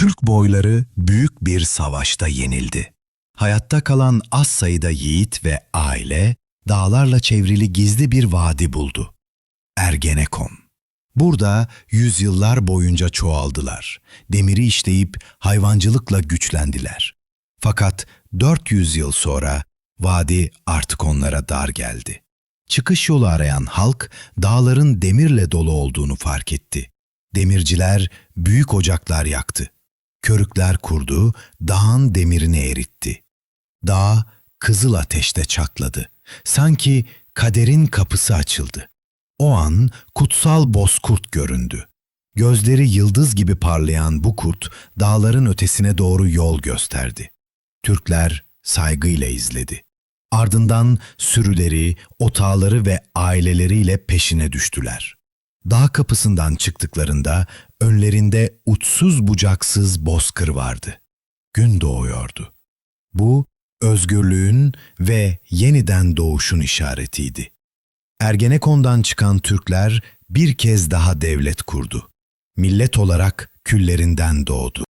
Türk boyları büyük bir savaşta yenildi. Hayatta kalan az sayıda yiğit ve aile dağlarla çevrili gizli bir vadi buldu. Ergenekon. Burada yüzyıllar boyunca çoğaldılar. Demiri işleyip hayvancılıkla güçlendiler. Fakat 400 yıl sonra vadi artık onlara dar geldi. Çıkış yolu arayan halk dağların demirle dolu olduğunu fark etti. Demirciler büyük ocaklar yaktı. Körükler kurdu, dağın demirini eritti. Dağ kızıl ateşte çatladı. Sanki kaderin kapısı açıldı. O an kutsal bozkurt göründü. Gözleri yıldız gibi parlayan bu kurt dağların ötesine doğru yol gösterdi. Türkler saygıyla izledi. Ardından sürüleri, otağları ve aileleriyle peşine düştüler. Dağ kapısından çıktıklarında önlerinde uçsuz bucaksız bozkır vardı. Gün doğuyordu. Bu özgürlüğün ve yeniden doğuşun işaretiydi. Ergenekon'dan çıkan Türkler bir kez daha devlet kurdu. Millet olarak küllerinden doğdu.